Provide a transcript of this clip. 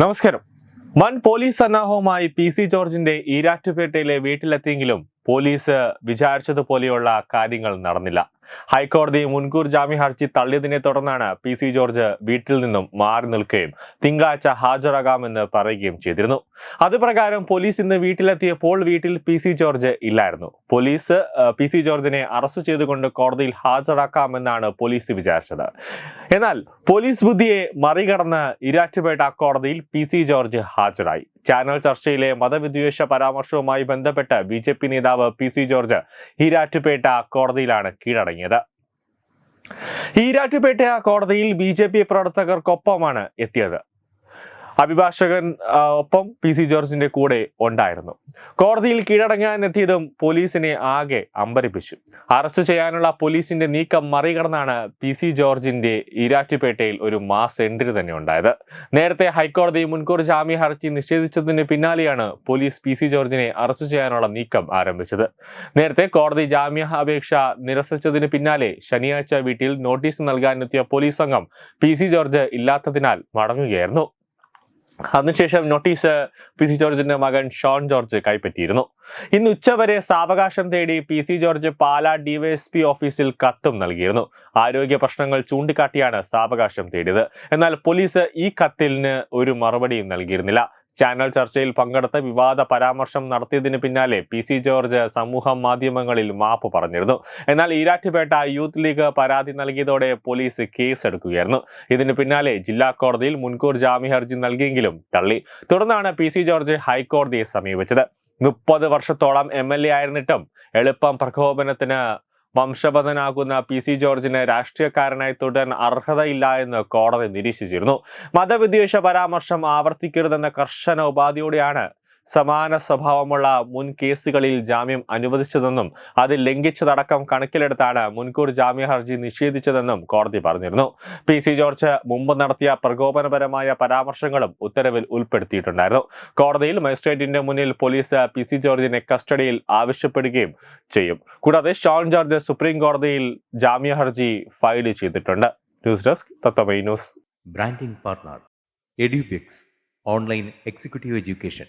നമസ്കാരം. വൻ police സന്നാഹവുമായി P C ജോർജിന്റെ ഈരാറ്റുപേട്ടയിലെ വീട്ടിലെത്തിയെങ്കിലും പോലീസ് വിചാരിച്ചതുപോലെയുള്ള കാര്യങ്ങൾ നടന്നില്ല. ഹൈക്കോടതി മുൻകൂർ ജാമ്യ ഹർജി തള്ളിയതിനെ തുടർന്നാണ് പി സി ജോർജ് വീട്ടിൽ നിന്നും മാറി നിൽക്കുകയും തിങ്കളാഴ്ച ഹാജരാകാമെന്ന് പറയുകയും ചെയ്തിരുന്നു. അതുപ്രകാരം പോലീസ് ഇന്ന് വീട്ടിലെത്തിയപ്പോൾ വീട്ടിൽ പി സി ജോർജ് ഇല്ലായിരുന്നു. പോലീസ് പി സി ജോർജിനെ അറസ്റ്റ് ചെയ്തുകൊണ്ട് കോടതിയിൽ ഹാജരാക്കാമെന്നാണ് പോലീസ് വിചാരിച്ചത്. എന്നാൽ പോലീസ് ബുദ്ധിയെ മറികടന്ന് ഇരാറ്റുപേട്ട കോടതിയിൽ പി സി ജോർജ് ഹാജരായി. ചാനൽ ചർച്ചയിലെ മതവിദ്വേഷ പരാമർശവുമായി ബന്ധപ്പെട്ട് ബി നേതാവ് പി സി ജോർജ് ഇരാറ്റുപേട്ട കോടതിയിലാണ് കീഴടങ്ങിയത് ഈരാറ്റുപേട്ട കോടതിയിൽ ബി ജെ പി പ്രവർത്തകർക്കൊപ്പമാണ് എത്തിയത്. അഭിഭാഷകൻ ഒപ്പം പി സി ജോർജിന്റെ കൂടെ ഉണ്ടായിരുന്നു. കോടതിയിൽ കീഴടങ്ങാൻ എത്തിയതും പോലീസിനെ ആകെ അമ്പരിപ്പിച്ചു. അറസ്റ്റ് ചെയ്യാനുള്ള പോലീസിന്റെ നീക്കം മറികടന്നാണ് പി സി ജോർജിന്റെ ഈരാറ്റുപേട്ടയിൽ ഒരു മാസ് എൻട്രി തന്നെ ഉണ്ടായത്. നേരത്തെ ഹൈക്കോടതി മുൻകൂർ ജാമ്യ ഹർജി നിഷേധിച്ചതിന് പിന്നാലെയാണ് പോലീസ് പി സി ജോർജിനെ അറസ്റ്റ് ചെയ്യാനുള്ള നീക്കം ആരംഭിച്ചത്. നേരത്തെ കോടതി ജാമ്യ അപേക്ഷ നിരസിച്ചതിന് പിന്നാലെ ശനിയാഴ്ച വീട്ടിൽ നോട്ടീസ് നൽകാനെത്തിയ പോലീസ് സംഘം പി സി ജോർജ് ഇല്ലാത്തതിനാൽ മടങ്ങുകയായിരുന്നു. അതിനുശേഷം നോട്ടീസ് പി സി ജോർജിന്റെ മകൻ ഷോൺ ജോർജ് കൈപ്പറ്റിയിരുന്നു. ഇന്ന് ഉച്ചവരെ സാവകാശം തേടി P C George Pala DYSP ഓഫീസിൽ കത്തും നൽകിയിരുന്നു. ആരോഗ്യ പ്രശ്നങ്ങൾ ചൂണ്ടിക്കാട്ടിയാണ് സാവകാശം തേടിയത്. എന്നാൽ പോലീസ് ഈ കത്തിന് ഒരു മറുപടിയും നൽകിയിരുന്നില്ല. ചാനൽ ചർച്ചയിൽ പങ്കെടുത്ത് വിവാദ പരാമർശം നടത്തിയതിന് പിന്നാലെ പി സി ജോർജ് സമൂഹ മാധ്യമങ്ങളിൽ മാപ്പ് പറഞ്ഞിരുന്നു. എന്നാൽ ഈരാറ്റുപേട്ട യൂത്ത് ലീഗ് പരാതി നൽകിയതോടെ പോലീസ് കേസ് എടുക്കുകയായിരുന്നു ഇതിന് പിന്നാലെ ജില്ലാ കോടതിയിൽ മുൻകൂർ ജാമ്യ ഹർജി നൽകിയെങ്കിലും തള്ളി. തുടർന്നാണ് പി സി ജോർജ് ഹൈക്കോടതിയെ സമീപിച്ചത്. മുപ്പത് വർഷത്തോളം എം എൽ എ ആയിരുന്നിട്ടും എളുപ്പം പ്രകോപനത്തിന് വംശപതനാകുന്ന പി സി ജോർജിന് രാഷ്ട്രീയക്കാരനായി തുടരാൻ അർഹതയില്ല എന്ന് കോടതി നിരീക്ഷിച്ചിരുന്നു. മതവിദ്വേഷ പരാമർശം ആവർത്തിക്കരുതെന്ന കർശന ഉപാധിയോടെയാണ് സമാന സ്വഭാവമുള്ള മുൻ കേസുകളിൽ ജാമ്യം അനുവദിച്ചതെന്നും അത് ലംഘിച്ചതടക്കം കണക്കിലെടുത്താണ് മുൻകൂർ ജാമ്യ ഹർജി നിഷേധിച്ചതെന്നും കോടതി പറഞ്ഞിരുന്നു. പി. സി. ജോർജ് മുമ്പ് നടത്തിയ പ്രകോപനപരമായ പരാമർശങ്ങളും ഉത്തരവിൽ ഉൾപ്പെടുത്തിയിട്ടുണ്ടായിരുന്നു. കോടതിയിൽ മജിസ്ട്രേറ്റിന്റെ മുന്നിൽ പോലീസ് പി. സി. ജോർജിനെ കസ്റ്റഡിയിൽ ആവശ്യപ്പെടുകയും ചെയ്യും. കൂടാതെ ഷോൺ ജോർജ് സുപ്രീം കോടതിയിൽ ജാമ്യ ഹർജി ഫയൽ ചെയ്തിട്ടുണ്ട്. News desk Tathwamayi news. Branding partner Edubix online executive Education